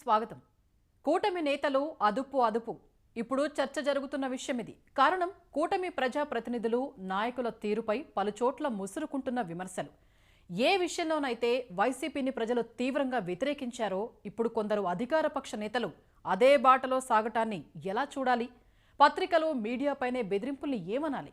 స్వాగతం. కూటమి నేతలు అదుపు అదుపు. ఇప్పుడు చర్చ జరుగుతున్న విషయం ఇది కారణం కూటమి ప్రజాప్రతినిధులు నాయకుల తీరుపై పలుచోట్ల ముసురుకుంటున్న విమర్శలు. ఏ విషయంలోనైతే వైసీపీని ప్రజలు తీవ్రంగా వ్యతిరేకించారో ఇప్పుడు కొందరు అధికార పక్ష నేతలు అదే బాటలో సాగటాన్ని ఎలా చూడాలి? పత్రికలు మీడియాపైనే బెదిరింపుల్ని ఏమనాలి?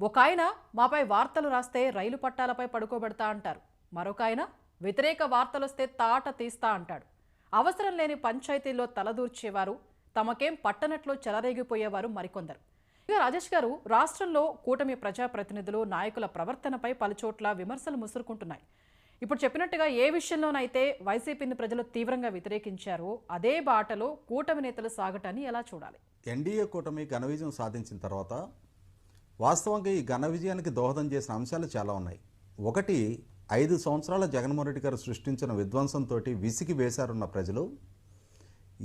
ఒక ఆయన మాపై వార్తలు రాస్తే రైలు పట్టాలపై పడుకోబెడతా అంటారు. మరొక ఆయన వ్యతిరేక వార్తలొస్తే తాట తీస్తా అంటాడు. అవసరం లేని పంచాయతీల్లో తలదూర్చేవారు తమకేం పట్టనట్లు చెలరేగిపోయేవారు మరికొందరు. ఇక రాజేష్ గారు రాష్ట్రంలో కూటమి ప్రజాప్రతినిధులు నాయకుల ప్రవర్తనపై పలుచోట్ల విమర్శలు ముసురుకుంటున్నాయి. ఇప్పుడు చెప్పినట్టుగా ఏ విషయంలోనైతే వైసీపీని ప్రజలు తీవ్రంగా వ్యతిరేకించారో అదే బాటలో కూటమి నేతలు సాగటాన్ని ఎలా చూడాలి? ఎన్డీఏ కూటమి ఘన విజయం సాధించిన తర్వాత వాస్తవంగా ఈ ఘన విజయానికి దోహదం చేసిన అంశాలు చాలా ఉన్నాయి. ఒకటి ఐదు సంవత్సరాల జగన్మోహన్ రెడ్డి గారు సృష్టించిన విధ్వంసంతో విసిగి వేశారున్న ప్రజలు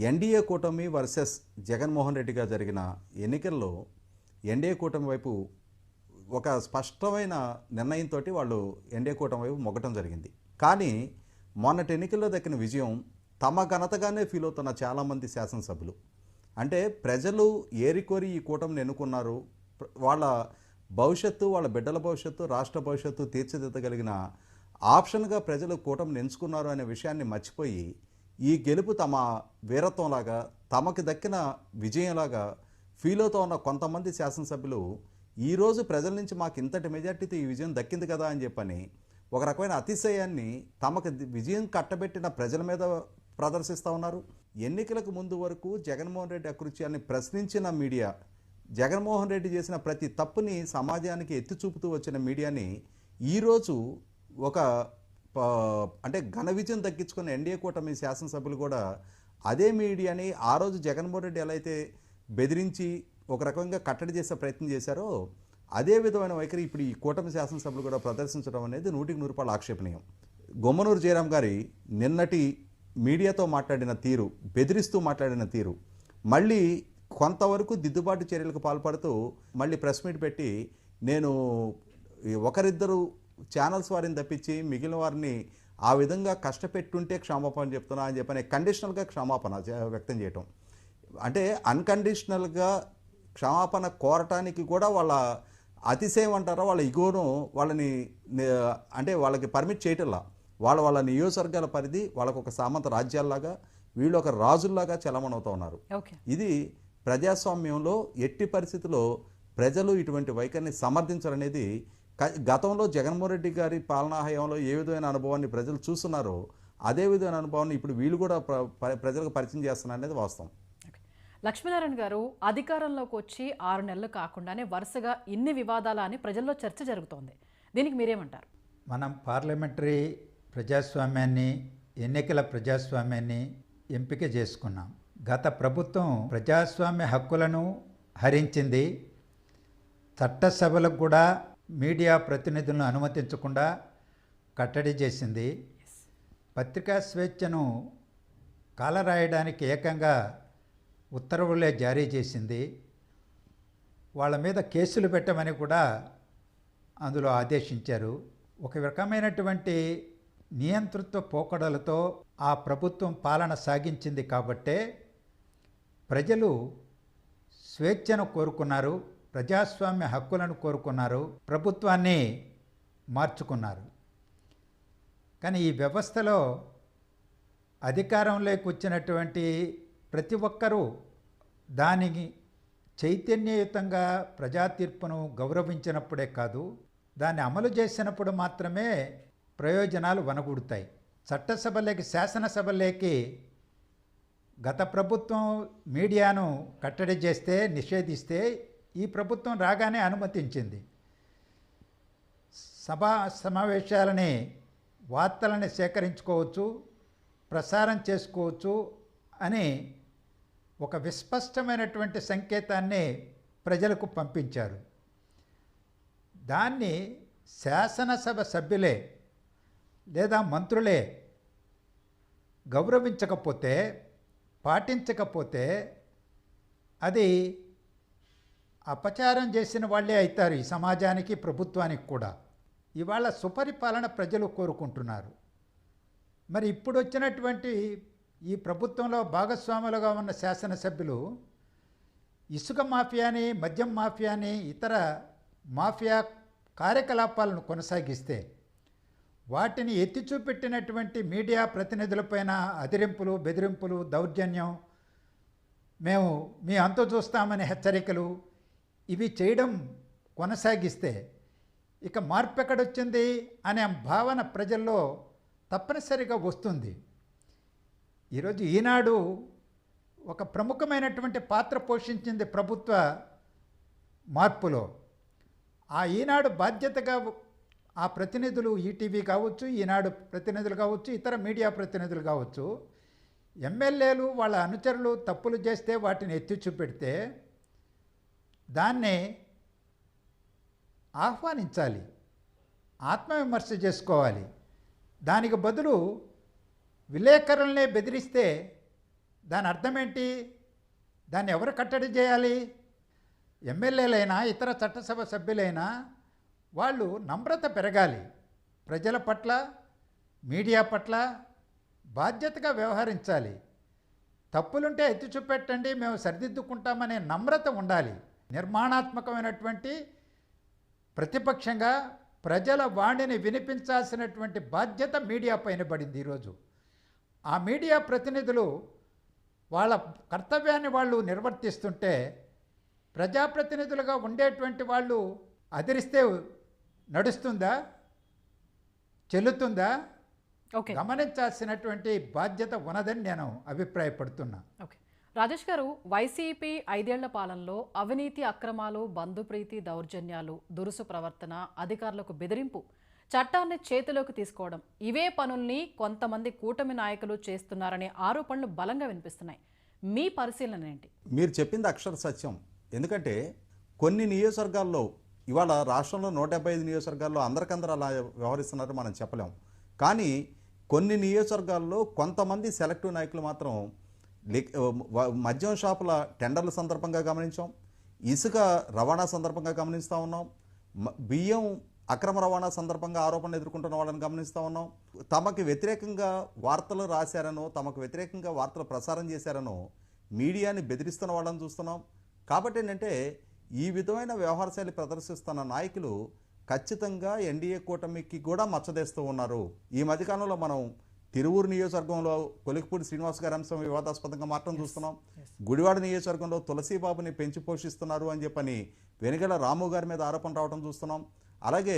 ఎన్డీఏ కూటమి వర్సెస్ జగన్మోహన్ రెడ్డిగా జరిగిన ఎన్నికల్లో ఎన్డీఏ కూటమి వైపు ఒక స్పష్టమైన నిర్ణయంతో వాళ్ళు ఎన్డీఏ కూటమి వైపు మొగ్గటం జరిగింది. కానీ మొన్నటి ఎన్నికల్లో దక్కిన విజయం తమ ఘనతగానే ఫీల్ అవుతున్న చాలామంది శాసనసభ్యులు. అంటే ప్రజలు ఏరికోరి ఈ కూటమిని ఎన్నుకున్నారు వాళ్ళ భవిష్యత్తు వాళ్ళ బిడ్డల భవిష్యత్తు రాష్ట్ర భవిష్యత్తు తీర్చిదిద్దగలిగిన ఆప్షన్గా ప్రజలు కూటమిని ఎంచుకున్నారు అనే విషయాన్ని మర్చిపోయి ఈ గెలుపు తమ వీరత్వంలాగా తమకు దక్కిన విజయంలాగా ఫీల్ అవుతూ ఉన్న కొంతమంది శాసనసభ్యులు ఈరోజు ప్రజల నుంచి మాకు ఇంతటి మెజార్టీతో ఈ విజయం దక్కింది కదా అని చెప్పని ఒక రకమైన అతిశయాన్ని తమకు విజయం కట్టబెట్టిన ప్రజల మీద ప్రదర్శిస్తూ ఉన్నారు. ఎన్నికలకు ముందు వరకు జగన్మోహన్ రెడ్డి అకృత్యాన్ని ప్రశ్నించిన మీడియా జగన్మోహన్ రెడ్డి చేసిన ప్రతి తప్పుని సమాజానికి ఎత్తి చూపుతూ వచ్చిన మీడియాని ఈరోజు ఒక అంటే ఘన విజయం దక్కించుకున్న ఎన్డీఏ కూటమి శాసనసభ్యులు కూడా అదే మీడియాని ఆ రోజు జగన్మోహన్ రెడ్డి ఎలా అయితే బెదిరించి ఒక రకంగా కట్టడి చేసే ప్రయత్నం చేశారో అదే విధమైన వైఖరి ఇప్పుడు ఈ కూటమి శాసనసభ్యులు కూడా ప్రదర్శించడం అనేది నూటికి నూరు రూపాయలు ఆక్షేపణీయం. గొమ్మనూరు జయరాం గారి నిన్నటి మీడియాతో మాట్లాడిన తీరు బెదిరిస్తూ మాట్లాడిన తీరు మళ్ళీ కొంతవరకు దిద్దుబాటు చర్యలకు పాల్పడుతూ మళ్ళీ ప్రెస్ మీట్ పెట్టి నేను ఒకరిద్దరు ఛానల్స్ వారిని తప్పించి మిగిలిన వారిని ఆ విధంగా కష్టపెట్టుంటే క్షమాపణ చెప్తున్నా అని చెప్పని కండిషనల్గా క్షమాపణ వ్యక్తం చేయటం. అంటే అన్కండిషనల్గా క్షమాపణ కోరటానికి కూడా వాళ్ళ అతిశయం అంటారా? వాళ్ళ ఇగోను వాళ్ళని అంటే వాళ్ళకి పర్మిట్ చేయటంలా? వాళ్ళ వాళ్ళ నియోజకవర్గాల పరిధి వాళ్ళకు ఒక సామంత రాజ్యాల్లాగా వీళ్ళు ఒక రాజుల్లాగా చలమణవుతూ ఉన్నారు. ఇది ప్రజాస్వామ్యంలో ఎట్టి పరిస్థితుల్లో ప్రజలు ఇటువంటి వైఖరిని సమర్థించాలనేది క- గతంలో జగన్మోహన్ రెడ్డి గారి పాలనా హయాంలో ఏ విధమైన అనుభవాన్ని ప్రజలు చూస్తున్నారో అదే విధమైన అనుభవాన్ని ఇప్పుడు వీళ్ళు కూడా ప్ర- ప్ర- ప్రజలకు పరిచయం చేస్తున్నారు అనేది వాస్తవం. ఓకే. లక్ష్మీనారాయణ గారు అధికారంలోకి వచ్చి ఆరు నెలలు కాకుండానే వరుసగా ఇన్ని వివాదాల అని ప్రజల్లో చర్చ జరుగుతోంది. దీనికి మీరేమంటారు? మనం పార్లమెంటరీ ప్రజాస్వామ్యాన్ని ఎన్నికల ప్రజాస్వామ్యాన్ని ఎంపిక చేసుకున్నాం. గత ప్రభుత్వం ప్రజాస్వామ్య హక్కులను హరించింది. చట్టసభలకు కూడా మీడియా ప్రతినిధులను అనుమతించకుండా కట్టడి చేసింది. పత్రికా స్వేచ్ఛను కాలరాయడానికి ఏకంగా ఉత్తర్వులే జారీ చేసింది. వాళ్ళ మీద కేసులు పెట్టమని కూడా అందులో ఆదేశించారు. ఒక రకమైనటువంటి నియంతృత్వ పోకడలతో ఆ ప్రభుత్వం పాలన సాగించింది కాబట్టే ప్రజలు స్వేచ్ఛను కోరుకున్నారు. ప్రజాస్వామ్య హక్కులను కోరుకున్నారు ప్రభుత్వాన్ని మార్చుకున్నారు. కానీ ఈ వ్యవస్థలో అధికారంలోకి వచ్చినటువంటి ప్రతి ఒక్కరూ దానికి చైతన్యయుతంగా ప్రజా తీర్పును గౌరవించినప్పుడే కాదు దాన్ని అమలు చేసినప్పుడు మాత్రమే ప్రయోజనాలు వనగూడుతాయి. చట్టసభలేకి శాసనసభలేకి గత ప్రభుత్వం మీడియాను కట్టడి చేస్తే నిషేధిస్తే ఈ ప్రభుత్వం రాగానే అనుమతించింది. సభా సమావేశాలని వార్తలని సేకరించుకోవచ్చు ప్రసారం చేసుకోవచ్చు అని ఒక విస్పష్టమైనటువంటి సంకేతాన్ని ప్రజలకు పంపించారు. దాన్ని శాసనసభ సభ్యులే లేదా మంత్రులే గౌరవించకపోతే పాటించకపోతే అది అపచారం చేసిన వాళ్ళే అవుతారు ఈ సమాజానికి ప్రభుత్వానికి కూడా. ఇవాళ సుపరిపాలన ప్రజలు కోరుకుంటున్నారు. మరి ఇప్పుడు వచ్చినటువంటి ఈ ప్రభుత్వంలో భాగస్వాములుగా ఉన్న శాసనసభ్యులు ఇసుక మాఫియాని మద్యం మాఫియాని ఇతర మాఫియా కార్యకలాపాలను కొనసాగిస్తే వాటిని ఎత్తి చూపెట్టినటువంటి మీడియా ప్రతినిధులపైన అదిరింపులు బెదిరింపులు దౌర్జన్యం మేము మీ అంతు చూస్తామని హెచ్చరికలు ఇవి చేయడం కొనసాగిస్తే ఇక మార్పు ఎక్కడొచ్చింది అనే భావన ప్రజల్లో తప్పనిసరిగా వస్తుంది. ఈరోజు ఈనాడు ఒక ప్రముఖమైనటువంటి పాత్ర పోషించింది ప్రభుత్వ మార్పులో. ఆ ఈనాడు బాధ్యతగా ఆ ప్రతినిధులు ఈటీవీ కావచ్చు ఈనాడు ప్రతినిధులు కావచ్చు ఇతర మీడియా ప్రతినిధులు కావచ్చు ఎమ్మెల్యేలు వాళ్ళ అనుచరులు తప్పులు చేస్తే వాటిని ఎత్తి చూపెడితే దాన్ని ఆహ్వానించాలి ఆత్మవిమర్శ చేసుకోవాలి. దానికి బదులు విలేకరులనే బెదిరిస్తే దాని అర్థం ఏంటి దాన్ని ఎవరు కట్టడి చేయాలి? ఎమ్మెల్యేలైనా ఇతర చట్టసభ సభ్యులైనా వాళ్ళు నమ్రత పెరగాలి. ప్రజల పట్ల మీడియా పట్ల బాధ్యతగా వ్యవహరించాలి. తప్పులుంటే ఎత్తి చూపెట్టండి మేము సరిదిద్దుకుంటామనే నమ్రత ఉండాలి. నిర్మాణాత్మకమైనటువంటి ప్రతిపక్షంగా ప్రజల వాణిని వినిపించాల్సినటువంటి బాధ్యత మీడియా పైన పడింది ఈరోజు. ఆ మీడియా ప్రతినిధులు వాళ్ళ కర్తవ్యాన్ని వాళ్ళు నిర్వర్తిస్తుంటే ప్రజాప్రతినిధులుగా ఉండేటువంటి వాళ్ళు అదిరిస్తే నడుస్తుందా? చెల్లుతుందా? ఓకే. గమనించాల్సినటువంటి బాధ్యత ఉన్నదని నేను అభిప్రాయపడుతున్నా. ఓకే. రాజేష్ గారు వైసీపీ ఐదేళ్ళ పాలనలో అవినీతి అక్రమాలు బంధుప్రీతి దౌర్జన్యాలు దురుసు ప్రవర్తన అధికారులకు బెదిరింపు చట్టాన్ని చేతిలోకి తీసుకోవడం ఇవే పనుల్ని కొంతమంది కూటమి నాయకులు చేస్తున్నారనే ఆరోపణలు బలంగా వినిపిస్తున్నాయి. మీ పరిశీలన ఏంటి? మీరు చెప్పింది అక్షర సత్యం. ఎందుకంటే కొన్ని నియోజకవర్గాల్లో ఇవాళ రాష్ట్రంలో నూట డెబ్బై ఐదు నియోజకవర్గాల్లో అందరికందరూ అలా వ్యవహరిస్తున్నారు మనం చెప్పలేం. కానీ కొన్ని నియోజకవర్గాల్లో కొంతమంది సెలెక్టివ్ నాయకులు మాత్రం మద్యం షాపుల టెండర్ల సందర్భంగా గమనించాం. ఇసుక రవాణా సందర్భంగా గమనిస్తూ ఉన్నాం. బియ్యం అక్రమ రవాణా సందర్భంగా ఆరోపణలు ఎదుర్కొంటున్న వాళ్ళని గమనిస్తూ ఉన్నాం. తమకు వ్యతిరేకంగా వార్తలు రాశారనో తమకు వ్యతిరేకంగా వార్తలు ప్రసారం చేశారనో మీడియాని బెదిరిస్తున్న వాళ్ళని చూస్తున్నాం. కాబట్టి ఏంటంటే ఈ విధమైన వ్యవహార శైలి ప్రదర్శిస్తున్న నాయకులు ఖచ్చితంగా ఎన్డీఏ కూటమికి కూడా మచ్చదేస్తూ ఉన్నారు. ఈ మధ్యకాలంలో మనం తిరువూరు నియోజకవర్గంలో కొలికిపూడి శ్రీనివాస్ గారి అంశం వివాదాస్పదంగా మాత్రం చూస్తున్నాం. గుడివాడ నియోజకవర్గంలో తులసీబాబుని పెంచి పోషిస్తున్నారు అని చెప్పని వెనుగల రాము గారి మీద ఆరోపణ రావడం చూస్తున్నాం. అలాగే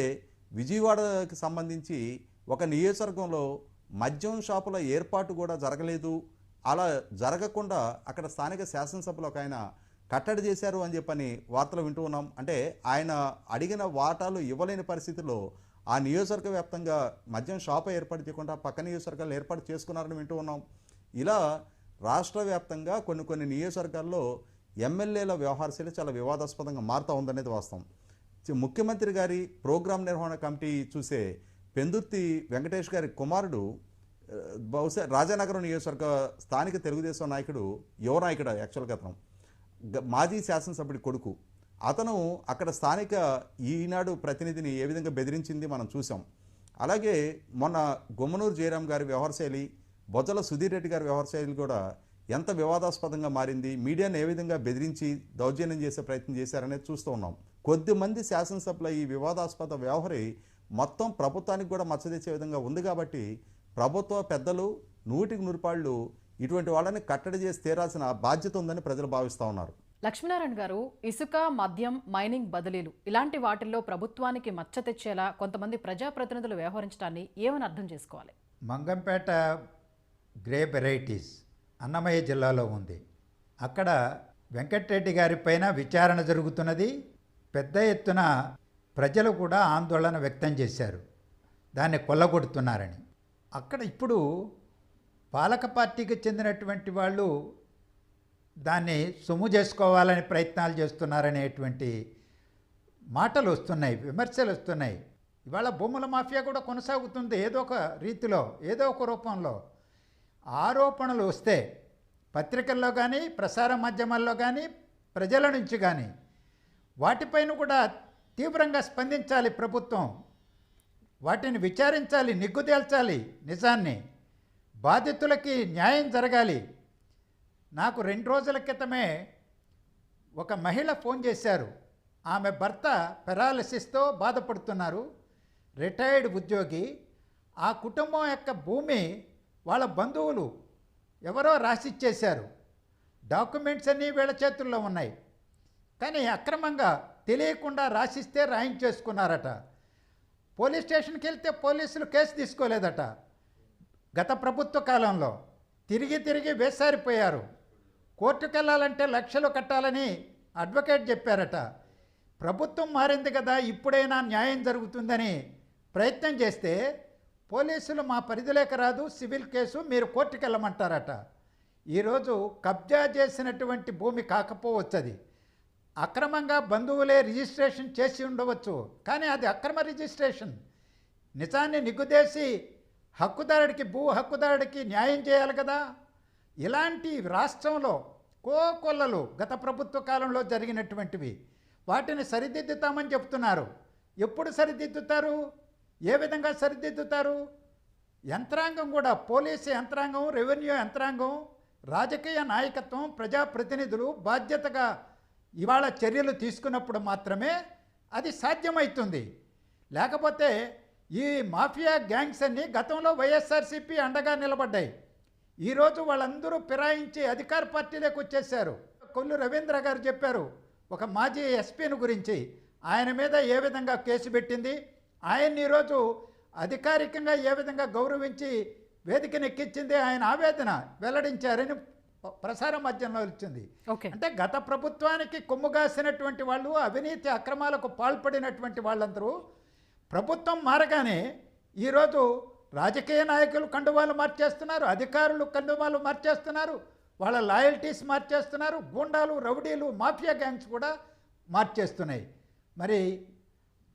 విజయవాడకి సంబంధించి ఒక నియోజకవర్గంలో మద్యం షాపుల ఏర్పాటు కూడా జరగలేదు. అలా జరగకుండా అక్కడ స్థానిక శాసనసభలో ఒక ఆయన కట్టడి చేశారు అని చెప్పని వార్తలు వింటూ ఉన్నాం. అంటే ఆయన అడిగిన వాటాలు ఇవ్వలేని పరిస్థితిలో ఆ నియోజకవర్గ వ్యాప్తంగా మద్యం షాపు ఏర్పాటు చేయకుండా పక్క నియోజకవర్గాలు ఏర్పాటు చేసుకున్నారని వింటూ ఉన్నాం. ఇలా రాష్ట్ర వ్యాప్తంగా కొన్ని కొన్ని నియోజకవర్గాల్లో ఎమ్మెల్యేల వ్యవహారశైలి చాలా వివాదాస్పదంగా మారుతూ ఉందనేది వాస్తవం. ముఖ్యమంత్రి గారి ప్రోగ్రాం నిర్వహణ కమిటీ చూసే పెందుర్తి వెంకటేష్ గారి కుమారుడు బహుశా రాజానగరం నియోజకవర్గ స్థానిక తెలుగుదేశం నాయకుడు యువ నాయకుడు యాక్చువల్గా అతను. గ- మాజీ శాసనసభ్యుడి కొడుకు. అతను అక్కడ స్థానిక ఈనాడు ప్రతినిధిని ఏ విధంగా బెదిరించింది మనం చూసాం అలాగే మొన్న గుమ్మనూరు జయరాం గారి వ్యవహారశైలి బొజ్జల సుధీర్ రెడ్డి గారి వ్యవహారశైలి కూడా ఎంత వివాదాస్పదంగా మారింది మీడియాను ఏ విధంగా బెదిరించి దౌర్జన్యం చేసే ప్రయత్నం చేశారనేది చూస్తూ ఉన్నాం. కొద్దిమంది శాసనసభల ఈ వివాదాస్పద వ్యవహారి మొత్తం ప్రభుత్వానికి కూడా మచ్చదీసే విధంగా ఉంది కాబట్టి ప్రభుత్వ పెద్దలు నూటికి నూరుపాళ్ళు ఇటువంటి వాళ్ళని కట్టడి చేసి తీరాల్సిన బాధ్యత ఉందని ప్రజలు భావిస్తూ ఉన్నారు. లక్ష్మీనారాయణ గారు ఇసుక మద్యం మైనింగ్ బదిలీలు ఇలాంటి వాటిల్లో ప్రభుత్వానికి మచ్చ తెచ్చేలా కొంతమంది ప్రజాప్రతినిధులు వ్యవహరించడాన్ని ఏమని అర్థం చేసుకోవాలి? మంగంపేట గ్రే వెరైటీస్ అన్నమయ్య జిల్లాలో ఉంది. అక్కడ వెంకటరెడ్డి గారి పైన విచారణ జరుగుతున్నది. పెద్ద ఎత్తున ప్రజలు కూడా ఆందోళన వ్యక్తం చేశారు. దాన్ని కొల్లగొడుతున్నారని. అక్కడ ఇప్పుడు పాలక పార్టీకి చెందినటువంటి వాళ్ళు దాన్ని సొమ్ము చేసుకోవాలని ప్రయత్నాలు చేస్తున్నారనేటువంటి మాటలు వస్తున్నాయి విమర్శలు వస్తున్నాయి. ఇవాళ భూముల మాఫియా కూడా కొనసాగుతుంది ఏదో ఒక రీతిలో ఏదో ఒక రూపంలో. ఆరోపణలు వస్తే పత్రికల్లో కానీ ప్రసార మాధ్యమాల్లో కానీ ప్రజల నుంచి కానీ వాటిపైన కూడా తీవ్రంగా స్పందించాలి ప్రభుత్వం. వాటిని విచారించాలి నిగ్గుదేల్చాలి నిజాన్ని. బాధితులకి న్యాయం జరగాలి. నాకు రెండు రోజుల క్రితమే ఒక మహిళ ఫోన్ చేశారు. ఆమె భర్త పెరాలసిస్తో బాధపడుతున్నారు. రిటైర్డ్ ఉద్యోగి. ఆ కుటుంబం యొక్క భూమి వాళ్ళ బంధువులు ఎవరో రాసిచ్చేశారు. డాక్యుమెంట్స్ అన్నీ వీళ్ళ చేతుల్లో ఉన్నాయి. కానీ అక్రమంగా తెలియకుండా రాసిస్తే రాయించేసుకున్నారట. పోలీస్ స్టేషన్కి వెళ్తే పోలీసులు కేసు తీసుకోలేదట. గత ప్రభుత్వ కాలంలో తిరిగి తిరిగి వేసారిపోయారు. కోర్టుకు వెళ్ళాలంటే లక్షలు కట్టాలని అడ్వకేట్ చెప్పారట. ప్రభుత్వం మారింది కదా ఇప్పుడైనా న్యాయం జరుగుతుందని ప్రయత్నం చేస్తే పోలీసులు మా పరిధిలోకి రాదు సివిల్ కేసు మీరు కోర్టుకు వెళ్ళమంటారట ఈరోజు కబ్జా చేసినటువంటి భూమి కాకపోవచ్చు అక్రమంగా బంధువులే రిజిస్ట్రేషన్ చేసి ఉండవచ్చు కానీ అది అక్రమ రిజిస్ట్రేషన్. నిజాన్ని నిగ్గుదేసి హక్కుదారుడికి భూ హక్కుదారుడికి న్యాయం చేయాలి కదా. ఇలాంటి రాష్ట్రంలో కోకొల్లలు గత ప్రభుత్వ కాలంలో జరిగినటువంటివి వాటిని సరిదిద్దుతామని చెప్తున్నారు. ఎప్పుడు సరిదిద్దుతారు? ఏ విధంగా సరిదిద్దుతారు? యంత్రాంగం కూడా పోలీసు యంత్రాంగం రెవెన్యూ యంత్రాంగం రాజకీయ నాయకత్వం ప్రజాప్రతినిధులు బాధ్యతగా ఇవాళ చర్యలు తీసుకున్నప్పుడు మాత్రమే అది సాధ్యమవుతుంది లేకపోతే ఈ మాఫియా గ్యాంగ్స్ అన్నీ గతంలో వైఎస్ఆర్సీపీ అండగా నిలబడ్డాయి. ఈరోజు వాళ్ళందరూ ఫిరాయించి అధికార పార్టీలోకి వచ్చేసారు కొల్లు రవీంద్ర గారు చెప్పారు ఒక మాజీ ఎస్పీని గురించి ఆయన మీద ఏ విధంగా కేసు పెట్టింది ఆయన్ని ఈరోజు అధికారికంగా ఏ విధంగా గౌరవించి వేదికనెక్కించింది ఆయన ఆవేదన వెల్లడించారని ప్రసార మాధ్యమంలో వచ్చింది. ఓకే. అంటే గత ప్రభుత్వానికి కొమ్ముగాసినటువంటి వాళ్ళు అవినీతి అక్రమాలకు పాల్పడినటువంటి వాళ్ళందరూ ప్రభుత్వం మారగానే ఈరోజు రాజకీయ నాయకులు కండువాలు మార్చేస్తున్నారు అధికారులు కండువాలు మార్చేస్తున్నారు వాళ్ళ లాయల్టీస్ మార్చేస్తున్నారు గూండాలు రౌడీలు మాఫియా గ్యాంగ్స్ కూడా మార్చేస్తున్నాయి. మరి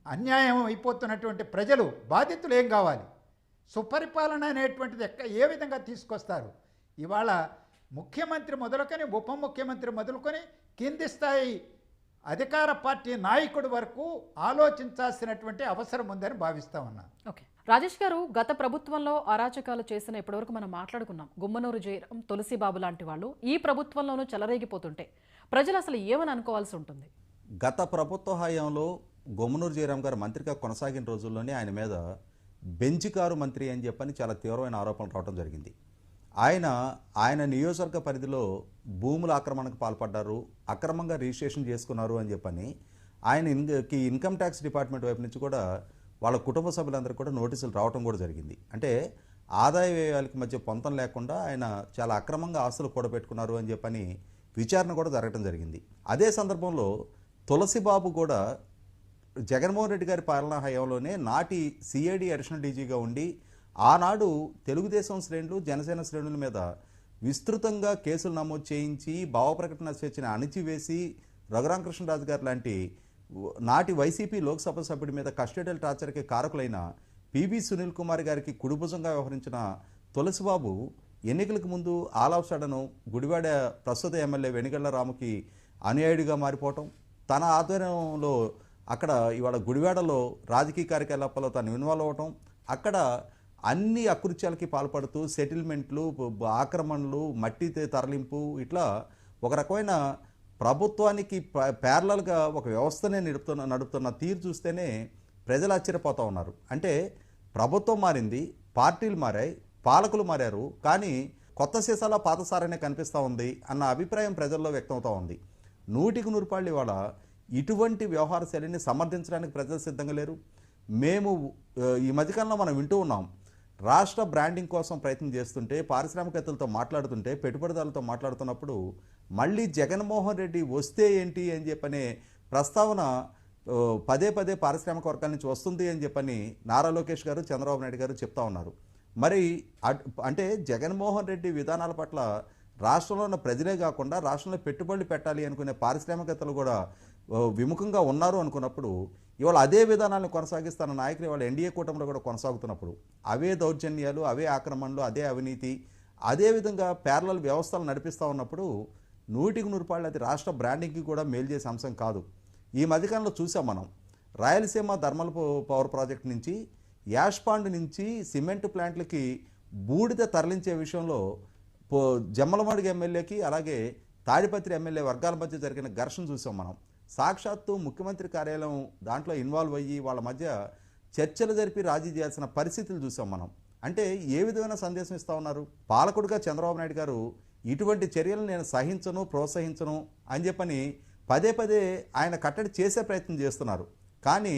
అన్యాయం అయిపోతున్నటువంటి ప్రజలు బాధితులు ఏం కావాలి? సుపరిపాలన అనేటువంటిది ఎక్క ఏ విధంగా తీసుకొస్తారు? ఇవాళ ముఖ్యమంత్రి మొదలుకొని ఉప ముఖ్యమంత్రి మొదలుకొని కింది స్థాయి అధికార పార్టీ నాయకుడి వరకు ఆలోచించాల్సినటువంటి అవసరం ఉందని భావిస్తా ఉన్నా. ఓకే. రాజేష్ గారు గత ప్రభుత్వంలో అరాచకాలు చేసిన ఇప్పటివరకు మనం మాట్లాడుకున్నాం. గుమ్మనూరు జయరాం తులసిబాబు లాంటి వాళ్ళు ఈ ప్రభుత్వంలోనూ చెలరేగిపోతుంటే ప్రజలు అసలు ఏమని అనుకోవాల్సి ఉంటుంది? గత ప్రభుత్వ హయాంలో గుమ్మనూరు జయరాం గారు మంత్రిగా కొనసాగిన రోజుల్లోనే ఆయన మీద బెంచ్ కారు మంత్రి అని చెప్పని చాలా తీవ్రమైన ఆరోపణలు రావడం జరిగింది. ఆయన ఆయన నియోజకవర్గ పరిధిలో భూముల ఆక్రమణకు పాల్పడ్డారు అక్రమంగా రిజిస్ట్రేషన్ చేసుకున్నారు అని చెప్పని ఆయన ఇన్కి ఇన్కమ్ ట్యాక్స్ డిపార్ట్మెంట్ వైపు నుంచి కూడా వాళ్ళ కుటుంబ సభ్యులందరికీ కూడా నోటీసులు రావడం కూడా జరిగింది. అంటే ఆదాయ వ్యయాలకు మధ్య పొంతం లేకుండా ఆయన చాలా అక్రమంగా ఆస్తులు కూడబెట్టుకున్నారు అని చెప్పని విచారణ కూడా జరగడం జరిగింది. అదే సందర్భంలో తులసిబాబు కూడా జగన్మోహన్ రెడ్డి గారి పాలనా హయాంలోనే నాటి సిఐడి అడిషనల్ డీజీగా ఉండి ఆనాడు తెలుగుదేశం శ్రేణులు జనసేన శ్రేణుల మీద విస్తృతంగా కేసులు నమోదు చేయించి భావప్రకటన స్వేచ్ఛని అణిచివేసి రఘురామకృష్ణరాజు గారు లాంటి నాటి వైసీపీ లోక్సభ సభ్యుడి మీద కస్టడియల్ టార్చర్కి కారకులైన పివి సునీల్ కుమార్ గారికి కుడిభుజంగా వ్యవహరించిన తులసిబాబు ఎన్నికలకు ముందు ఆల్ గుడివాడ ప్రస్తుత ఎమ్మెల్యే వెనిగళ్ళ రాముకి అనుయాయుడిగా మారిపోవటం తన ఆధ్వర్యంలో అక్కడ ఇవాళ గుడివాడలో రాజకీయ కార్యకలాపాల్లో తను ఇన్వాల్వ్ అవ్వటం అక్కడ అన్ని అకృత్యాలకి పాల్పడుతూ సెటిల్మెంట్లు ఆక్రమణలు మట్టి తరలింపు ఇట్లా ఒక రకమైన ప్రభుత్వానికి ప- ప్యారలల్గా ఒక వ్యవస్థనే నడుపుతున్న నడుపుతున్న తీరు చూస్తేనే ప్రజలు ఆశ్చర్యపోతూ ఉన్నారు. అంటే ప్రభుత్వం మారింది పార్టీలు మారాయి పాలకులు మారారు కానీ కొత్త సీసాల పాతసారనే కనిపిస్తూ ఉంది అన్న అభిప్రాయం ప్రజల్లో వ్యక్తమవుతూ ఉంది. నూటికి నూరుపాళ్ళు ఇవాళ ఇటువంటి వ్యవహార శైలిని సమర్థించడానికి ప్రజలు సిద్ధంగా లేరు. మేము ఈ మధ్యకాలంలో మనం వింటూ ఉన్నాం. రాష్ట్ర బ్రాండింగ్ కోసం ప్రయత్నం చేస్తుంటే పారిశ్రామికవేత్తలతో మాట్లాడుతుంటే పెట్టుబడిదారులతో మాట్లాడుతున్నప్పుడు మళ్ళీ జగన్మోహన్ రెడ్డి వస్తే ఏంటి అని చెప్పనే ప్రస్తావన పదే పదే పారిశ్రామిక వర్గాల నుంచి వస్తుంది అని చెప్పని నారా లోకేష్ గారు చంద్రబాబు నాయుడు గారు చెప్తా ఉన్నారు. మరి అంటే జగన్మోహన్ రెడ్డి విధానాల పట్ల రాష్ట్రంలో ఉన్న ప్రజలే కాకుండా రాష్ట్రంలో పెట్టుబడులు పెట్టాలి అనుకునే పారిశ్రామికతలు కూడా విముఖంగా ఉన్నారు అనుకున్నప్పుడు ఇవాళ అదే విధానాలను కొనసాగిస్తున్న నాయకులు ఇవాళ ఎన్డీఏ కూటమిలో కూడా కొనసాగుతున్నప్పుడు అవే దౌర్జన్యాలు అవే ఆక్రమణలు అదే అవినీతి అదే విధంగా వ్యవస్థలు నడిపిస్తూ ఉన్నప్పుడు నూటికి నూరు పాళ్ళు అది రాష్ట్ర బ్రాండింగ్కి కూడా మేలు చేసే అంశం కాదు. ఈ మధ్యకాలంలో చూసాం మనం. రాయలసీమ థర్మల్ పవర్ ప్రాజెక్ట్ నుంచి యాష్ పాండ్ నుంచి సిమెంట్ ప్లాంట్లకి బూడిద తరలించే విషయంలో పో జమ్మలమడుగు ఎమ్మెల్యేకి అలాగే తాడిపత్రి ఎమ్మెల్యే వర్గాల మధ్య జరిగిన ఘర్షణ చూసాం మనం. సాక్షాత్తు ముఖ్యమంత్రి కార్యాలయం దాంట్లో ఇన్వాల్వ్ అయ్యి వాళ్ళ మధ్య చర్చలు జరిపి రాజీ చేయాల్సిన పరిస్థితులు చూసాం మనం. అంటే ఏ విధమైన సందేశం ఇస్తా ఉన్నారు? పాలకుడిగా చంద్రబాబు నాయుడు గారు ఇటువంటి చర్యలు నేను సహించను ప్రోత్సహించను అని చెప్పని పదే పదే ఆయన కట్టడి చేసే ప్రయత్నం చేస్తున్నారు. కానీ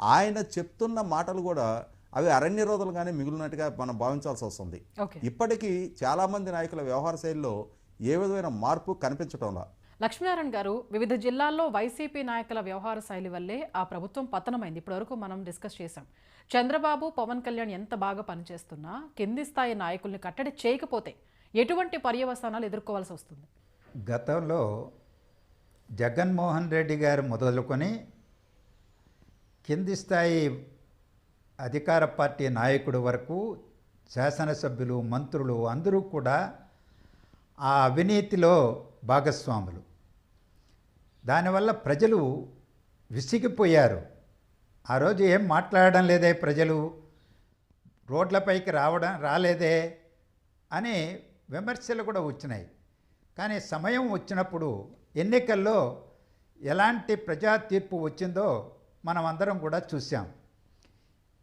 ఆయన చెప్తున్న మాటలు కూడా అవి అరణ్య రోధలుగానే మిగిలినట్టుగా మనం భావించాల్సి వస్తుంది. ఓకే. ఇప్పటికీ చాలామంది నాయకుల వ్యవహార శైలిలో ఏ విధమైన మార్పు కనిపించటంలా లక్ష్మీనారాయణ గారు వివిధ జిల్లాల్లో వైసీపీ నాయకుల వ్యవహార శైలి వల్లే ఆ ప్రభుత్వం పతనమైంది. ఇప్పటివరకు మనం డిస్కస్ చేశాం. చంద్రబాబు పవన్ కళ్యాణ్ ఎంత బాగా పనిచేస్తున్నా కింది స్థాయి నాయకుల్ని కట్టడి చేయకపోతే ఎటువంటి పర్యవసానాలు ఎదుర్కోవాల్సి వస్తుంది? గతంలో జగన్మోహన్ రెడ్డి గారు మొదలుకొని కింది స్థాయి అధికార పార్టీ నాయకుడు వరకు శాసనసభ్యులు మంత్రులు అందరూ కూడా ఆ అవినీతిలో భాగస్వాములు. దానివల్ల ప్రజలు విసిగిపోయారు. ఆ రోజు ఏం మాట్లాడడం లేదే ప్రజలు? రోడ్లపైకి రావడం రాలేదే? అని విమర్శలు కూడా వచ్చినాయి. కానీ సమయం వచ్చినప్పుడు ఎన్నికల్లో ఎలాంటి ప్రజా తీర్పు వచ్చిందో మనం అందరం కూడా చూసాం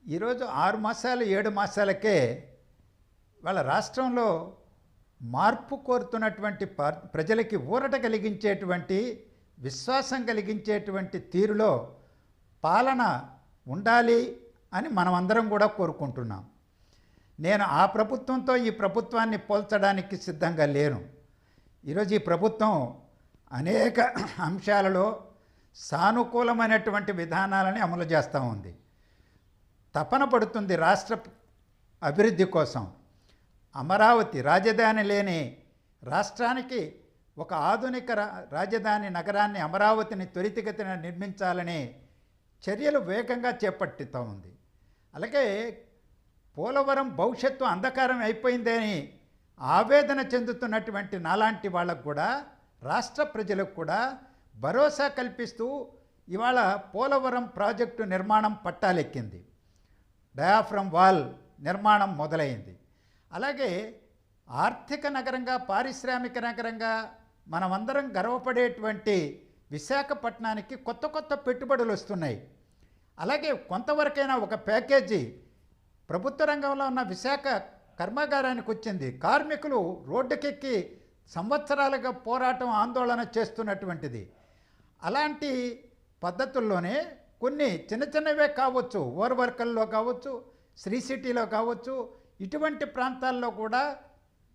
ఈరోజు ఆరు మాసాలు ఏడు మాసాలకే వాళ్ళ రాష్ట్రంలో మార్పు కోరుతున్నటువంటి ప్రజలకి ఊరట కలిగించేటువంటి విశ్వాసం కలిగించేటువంటి తీరులో పాలన ఉండాలి అని మనమందరం కూడా కోరుకుంటున్నాం. నేను ఆ ప్రభుత్వంతో ఈ ప్రభుత్వాన్ని పోల్చడానికి సిద్ధంగా లేను. ఈరోజు ఈ ప్రభుత్వం అనేక అంశాలలో సానుకూలమైనటువంటి విధానాలని అమలు చేస్తూ ఉంది. తపన పడుతుంది రాష్ట్ర అభివృద్ధి కోసం. అమరావతి రాజధాని లేని రాష్ట్రానికి ఒక ఆధునిక రాజధాని నగరాన్ని అమరావతిని త్వరితగతిన నిర్మించాలని చర్యలు వేగంగా చేపట్టుతూ ఉంది. అలాగే పోలవరం భవిష్యత్తు అంధకారం అయిపోయిందని ఆవేదన చెందుతున్నటువంటి నాలాంటి వాళ్ళకు కూడా రాష్ట్ర ప్రజలకు కూడా భరోసా కల్పిస్తూ ఇవాళ పోలవరం ప్రాజెక్టు నిర్మాణం పట్టాలెక్కింది. డయాఫ్రమ్ వాల్ నిర్మాణం మొదలైంది. అలాగే ఆర్థిక నగరంగా పారిశ్రామిక నగరంగా మనమందరం గర్వపడేటువంటి విశాఖపట్నానికి కొత్త కొత్త పెట్టుబడులు వస్తున్నాయి అలాగే కొంతవరకైనా ఒక ప్యాకేజీ ప్రభుత్వ రంగంలో ఉన్న విశాఖ కర్మాగారానికి వచ్చింది. కార్మికులు రోడ్డుకెక్కి సంవత్సరాలుగా పోరాటం ఆందోళన చేస్తున్నటువంటిది. అలాంటి పద్ధతుల్లోనే కొన్ని చిన్న చిన్నవే కావచ్చు. ఓర్వర్కల్లో కావచ్చు శ్రీ సిటీలో కావచ్చు ఇటువంటి ప్రాంతాల్లో కూడా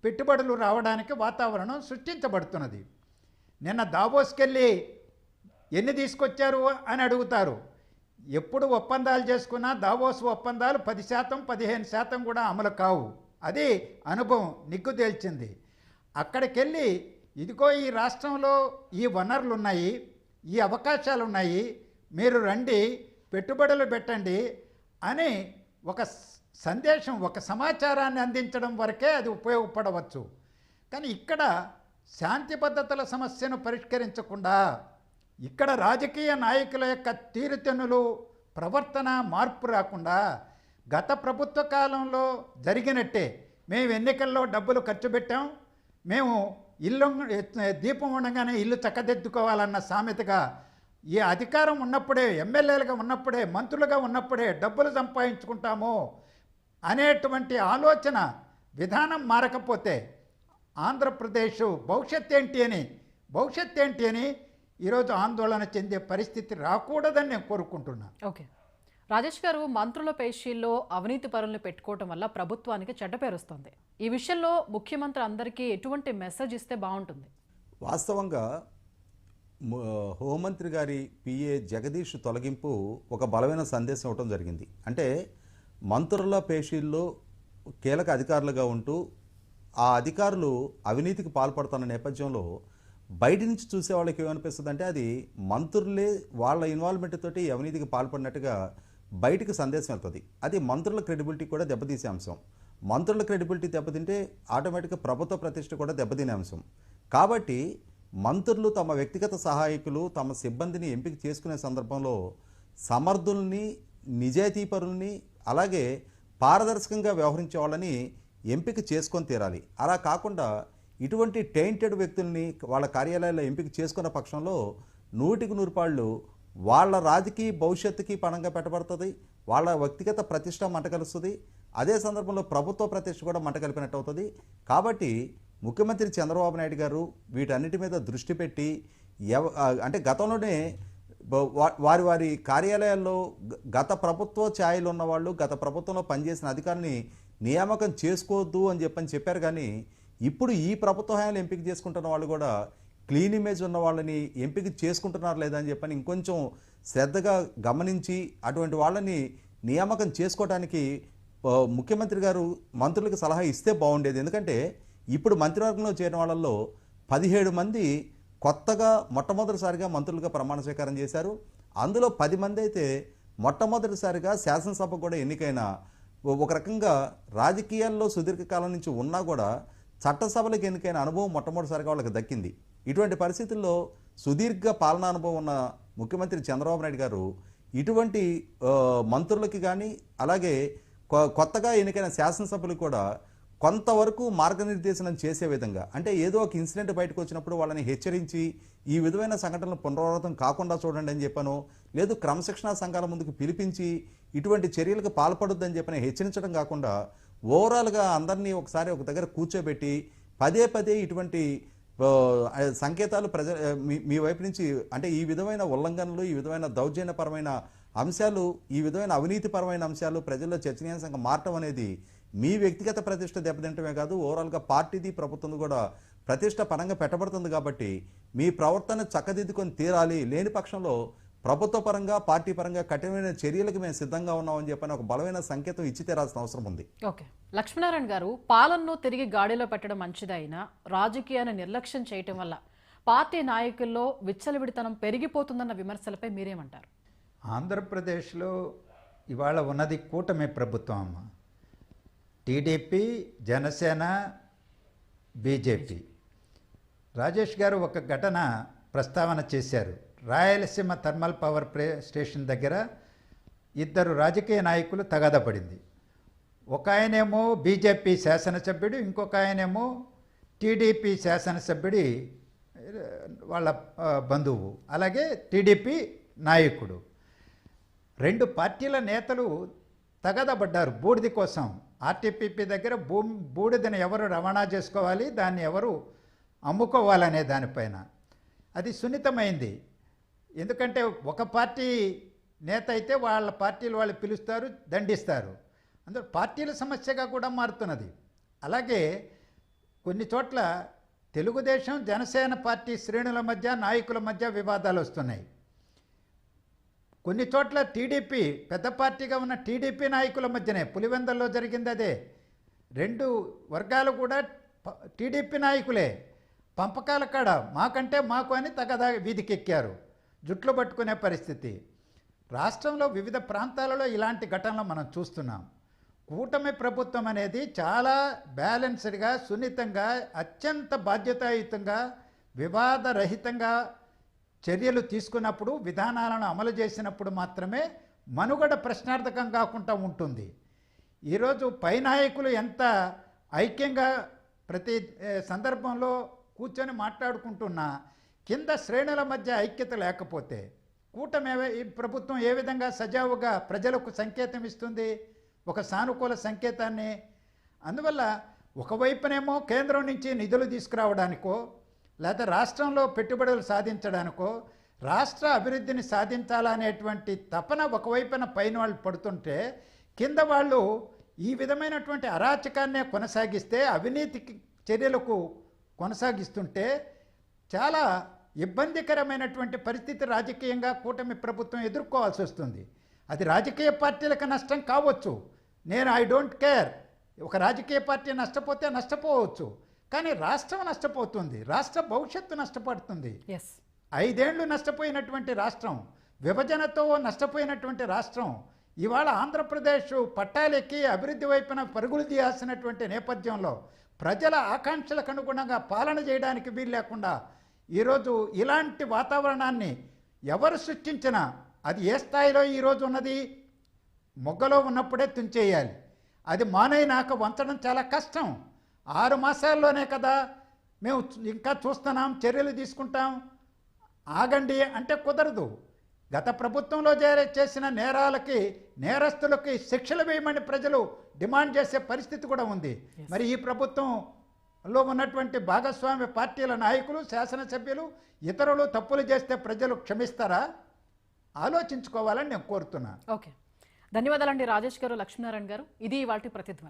పెట్టుబడులు రావడానికి వాతావరణం సృష్టించబడుతున్నది. నిన్న దావోస్కెళ్ళి ఎన్ని తీసుకొచ్చారు అని అడుగుతారు. ఎప్పుడు ఒప్పందాలు చేసుకున్నా దావోస్ ఒప్పందాలు పది శాతం పదిహేను శాతం కూడా అమలు కావు. అది అనుభవం నిగ్గు తేల్చింది. అక్కడికెళ్ళి ఇదిగో ఈ రాష్ట్రంలో ఈ వనరులు ఉన్నాయి ఈ అవకాశాలు ఉన్నాయి మీరు రండి పెట్టుబడులు పెట్టండి అని ఒక సందేశం ఒక సమాచారాన్ని అందించడం వరకే అది ఉపయోగపడవచ్చు. కానీ ఇక్కడ శాంతి భద్రతల సమస్యను పరిష్కరించకుండా ఇక్కడ రాజకీయ నాయకుల యొక్క తీరుతెన్నులు ప్రవర్తన మార్పు రాకుండా గత ప్రభుత్వ కాలంలో జరిగినట్టే మేము ఎన్నికల్లో డబ్బులు ఖర్చు పెట్టాం మేము ఇల్లు దీపం ఉండగానే ఇల్లు చక్కదిద్దుకోవాలన్న సామెతగా ఈ అధికారం ఉన్నప్పుడే ఎమ్మెల్యేలుగా ఉన్నప్పుడే మంత్రులుగా ఉన్నప్పుడే డబ్బులు సంపాదించుకుంటాము అనేటువంటి ఆలోచన విధానం మారకపోతే ఆంధ్రప్రదేశ్ భవిష్యత్ ఏంటి అని భవిష్యత్ ఏంటి అని ఈరోజు ఆందోళన చెందే పరిస్థితి రాకూడదని నేను కోరుకుంటున్నాను ఓకే. రాజేష్ గారు మంత్రుల పేషీల్లో అవినీతి పరులను పెట్టుకోవటం వల్ల ప్రభుత్వానికి చెడ్డ పేరు వస్తుంది. ఈ విషయంలో ముఖ్యమంత్రి అందరికీ ఎటువంటి మెసేజ్ ఇస్తే బాగుంటుంది? వాస్తవంగా హోంమంత్రి గారి పిఏ జగదీష్ తొలగింపు ఒక బలమైన సందేశం ఇవ్వడం జరిగింది. అంటే మంత్రుల పేషీల్లో కీలక అధికారులుగా ఉంటూ ఆ అధికారులు అవినీతికి పాల్పడుతున్న నేపథ్యంలో బయట నుంచి చూసే వాళ్ళకి ఏమనిపిస్తుంది అంటే అది మంత్రులే వాళ్ళ ఇన్వాల్వ్మెంట్ తోటి అవినీతికి పాల్పడినట్టుగా బయటికి సందేశం వెళ్తుంది. అది మంత్రుల క్రెడిబిలిటీ కూడా దెబ్బతీసే అంశం. మంత్రుల క్రెడిబిలిటీ దెబ్బతింటే ఆటోమేటిక్గా ప్రభుత్వ ప్రతిష్ట కూడా దెబ్బతినే అంశం. కాబట్టి మంత్రులు తమ వ్యక్తిగత సహాయకులు తమ సిబ్బందిని ఎంపిక చేసుకునే సందర్భంలో సమర్థుల్ని నిజాయితీపరుల్ని అలాగే పారదర్శకంగా వ్యవహరించే వాళ్ళని ఎంపిక చేసుకొని తీరాలి. అలా కాకుండా ఇటువంటి టెయింటెడ్ వ్యక్తుల్ని వాళ్ళ కార్యాలయాల్లో ఎంపిక చేసుకున్న పక్షంలో నూటికి నూరు పాళ్ళు వాళ్ళ రాజకీయ భవిష్యత్తుకి పణంగా పెట్టబడుతుంది. వాళ్ళ వ్యక్తిగత ప్రతిష్ట మంటకలుస్తుంది అదే సందర్భంలో ప్రభుత్వ ప్రతిష్ట కూడా మంట కలిపినట్టు అవుతుంది. కాబట్టి ముఖ్యమంత్రి చంద్రబాబు నాయుడు గారు వీటన్నిటి మీద దృష్టి పెట్టి ఎవ అంటే గతంలోనే వారి వారి కార్యాలయాల్లో గత ప్రభుత్వ ఛాయలు ఉన్న వాళ్ళు గత ప్రభుత్వంలో పనిచేసిన అధికారుల్ని నియామకం చేసుకోవద్దు అని చెప్పని చెప్పారు కానీ ఇప్పుడు ఈ ప్రభుత్వ హయాంలో ఎంపిక చేసుకుంటున్న వాళ్ళు కూడా క్లీన్ ఇమేజ్ ఉన్న వాళ్ళని ఎంపిక చేసుకుంటున్నారు లేదా అని చెప్పని ఇంకొంచెం శ్రద్ధగా గమనించి అటువంటి వాళ్ళని నియామకం చేసుకోవడానికి ముఖ్యమంత్రి గారు మంత్రులకు సలహా ఇస్తే బాగుండేది. ఎందుకంటే ఇప్పుడు మంత్రివర్గంలో చేరిన వాళ్ళల్లో పదిహేడు మంది కొత్తగా మొట్టమొదటిసారిగా మంత్రులుగా ప్రమాణ స్వీకారం చేశారు. అందులో పది మంది అయితే మొట్టమొదటిసారిగా శాసనసభ కూడా ఎన్నికైన ఒక రకంగా రాజకీయాల్లో సుదీర్ఘకాలం నుంచి ఉన్నా కూడా చట్టసభలకు ఎన్నికైన అనుభవం మొట్టమొదటిసారిగా వాళ్ళకి దక్కింది. ఇటువంటి పరిస్థితుల్లో సుదీర్ఘ పాలనా అనుభవం ఉన్న ముఖ్యమంత్రి చంద్రబాబు నాయుడు గారు ఇటువంటి మంత్రులకి కానీ అలాగే కొ- కొత్తగా ఎన్నికైన శాసనసభలు కూడా కొంతవరకు మార్గనిర్దేశనం చేసే విధంగా అంటే ఏదో ఒక ఇన్సిడెంట్ బయటకు వచ్చినప్పుడు వాళ్ళని హెచ్చరించి ఈ విధమైన సంఘటనలు పునరావృతం కాకుండా చూడండి అని చెప్పాను లేదు క్రమశిక్షణా సంఘాల ముందుకు పిలిపించి ఇటువంటి చర్యలకు పాల్పడొద్దని చెప్పని హెచ్చరించడం కాకుండా ఓవరాల్గా అందరినీ ఒకసారి ఒక దగ్గర కూర్చోబెట్టి పదే పదే ఇటువంటి సంకేతాలు ప్రజ మీ మీ వైపు నుంచి అంటే ఈ విధమైన ఉల్లంఘనలు ఈ విధమైన దౌర్జన్యపరమైన అంశాలు ఈ విధమైన అవినీతిపరమైన అంశాలు ప్రజల్లో చర్చనీయాంశంగా మారటం అనేది మీ వ్యక్తిగత ప్రతిష్ట దెబ్బతింటమే కాదు ఓవరాల్గా పార్టీది ప్రభుత్వం కూడా ప్రతిష్ట పరంగా పెట్టబడుతుంది కాబట్టి మీ ప్రవర్తన చక్కదిద్దుకొని తీరాలి. లేని పక్షంలో ప్రభుత్వ పరంగా పార్టీ పరంగా కఠినమైన చర్యలకు మేము సిద్ధంగా ఉన్నామని చెప్పని ఒక బలమైన సంకేతం ఇచ్చి తీరాల్సిన అవసరం ఉంది. ఓకే. లక్ష్మీనారాయణ గారు పాలనను తిరిగి గాడిలో పెట్టడం మంచిదైనా రాజకీయాన్ని నిర్లక్ష్యం చేయటం వల్ల పార్టీ నాయకుల్లో విచ్చలవిడితనం పెరిగిపోతుందన్న విమర్శలపై మీరేమంటారు? ఆంధ్రప్రదేశ్లో ఇవాళ ఉన్నది కూటమి ప్రభుత్వం అమ్మ. TDP Janasena BJP. రాజేష్ గారు ఒక ఘటన ప్రస్తావన చేశారు. రాయలసీమ థర్మల్ పవర్ ప్రే స్టేషన్ దగ్గర ఇద్దరు రాజకీయ నాయకులు తగాదా పడింది ఒక ఆయనేమో బీజేపీ శాసనసభ్యుడు ఇంకొక ఆయనేమో టీడీపీ శాసనసభ్యుడి వాళ్ళ బంధువు అలాగే టీడీపీ నాయకుడు. రెండు పార్టీల నేతలు తగదబడ్డారు బూడిద కోసం ఆర్టీపీపీ దగ్గర భూ బూడిదని ఎవరు రవాణా చేసుకోవాలి దాన్ని ఎవరు అమ్ముకోవాలనే దానిపైన. అది సున్నితమైంది. ఎందుకంటే ఒక పార్టీ నేత అయితే వాళ్ళ పార్టీలు వాళ్ళు పిలుస్తారు దండిస్తారు. అందులో పార్టీల సమస్యగా కూడా మారుతున్నది. అలాగే కొన్ని చోట్ల తెలుగుదేశం జనసేన పార్టీ శ్రేణుల మధ్య నాయకుల మధ్య వివాదాలు వస్తున్నాయి. కొన్ని చోట్ల టీడీపీ పెద్ద పార్టీగా ఉన్న టీడీపీ నాయకుల మధ్యనే పులివెందల్లో జరిగింది అదే. రెండు వర్గాలు కూడా టీడీపీ నాయకులే. పంపకాల కాడ మాకంటే మాకు అని తగదా వీధికెక్కారు. జుట్లు పట్టుకునే పరిస్థితి. రాష్ట్రంలో వివిధ ప్రాంతాలలో ఇలాంటి ఘటనలు మనం చూస్తున్నాం. కూటమి ప్రభుత్వం అనేది చాలా బ్యాలెన్స్డ్గా సున్నితంగా అత్యంత బాధ్యతాయుతంగా వివాదరహితంగా చర్యలు తీసుకున్నప్పుడు విధానాలను అమలు చేసినప్పుడు మాత్రమే మనుగడ ప్రశ్నార్థకం కాకుండా ఉంటుంది. ఈరోజు పై నాయకులు ఎంత ఐక్యంగా ప్రతి సందర్భంలో కూర్చొని మాట్లాడుకుంటున్నా కింద శ్రేణుల మధ్య ఐక్యత లేకపోతే కూటమి ఈ ప్రభుత్వం ఏ విధంగా సజావుగా ప్రజలకు సంకేతం ఇస్తుంది? ఒక సానుకూల సంకేతాన్ని. అందువల్ల ఒకవైపునేమో కేంద్రం నుంచి నిధులు తీసుకురావడానికో లేదా రాష్ట్రంలో పెట్టుబడులు సాధించడానికో రాష్ట్ర అభివృద్ధిని సాధించాలనేటువంటి తపన ఒకవైపున పైన వాళ్ళు పడుతుంటే కింద వాళ్ళు ఈ విధమైనటువంటి అరాచకాన్నే కొనసాగిస్తే అవినీతికి చర్యలకు కొనసాగిస్తుంటే చాలా ఇబ్బందికరమైనటువంటి పరిస్థితి రాజకీయంగా కూటమి ప్రభుత్వం ఎదుర్కోవాల్సి వస్తుంది. అది రాజకీయ పార్టీలకు నష్టం కావచ్చు. నేను ఐ డోంట్ కేర్. ఒక రాజకీయ పార్టీ నష్టపోతే నష్టపోవచ్చు. కానీ రాష్ట్రం నష్టపోతుంది. రాష్ట్ర భవిష్యత్తు నష్టపడుతుంది. ఐదేళ్ళు నష్టపోయినటువంటి రాష్ట్రం విభజనతో నష్టపోయినటువంటి రాష్ట్రం ఇవాళ ఆంధ్రప్రదేశ్ పట్టాలెక్కి అభివృద్ధి వైపున పరుగులు తీయాల్సినటువంటి నేపథ్యంలో ప్రజల ఆకాంక్షలకు అనుగుణంగా పాలన చేయడానికి వీలు లేకుండా ఈరోజు ఇలాంటి వాతావరణాన్ని ఎవరు సృష్టించినా అది ఏ స్థాయిలో ఈరోజు ఉన్నది? మొగ్గలో ఉన్నప్పుడే తుంచేయాలి. అది మానైనాక వంచడం చాలా కష్టం. ఆరు మాసాల్లోనే కదా మేము ఇంకా చూస్తున్నాం చర్యలు తీసుకుంటాం. ఆగండి అంటే కుదరదు. గత ప్రభుత్వంలో జే- చేసిన నేరాలకి నేరస్తులకి శిక్షలు వేయమని ప్రజలు డిమాండ్ చేసే పరిస్థితి కూడా ఉంది. మరి ఈ లో ఉన్నటువంటి భాగస్వామ్య పార్టీల నాయకులు శాసనసభ్యులు ఇతరులు తప్పులు చేస్తే ప్రజలు క్షమిస్తారా? ఆలోచించుకోవాలని నేను కోరుతున్నాను ఓకే. ధన్యవాదాలండి రాజేష్ గారు లక్ష్మీనారాయణ గారు. ఇది వాటి ప్రతిధ్వని.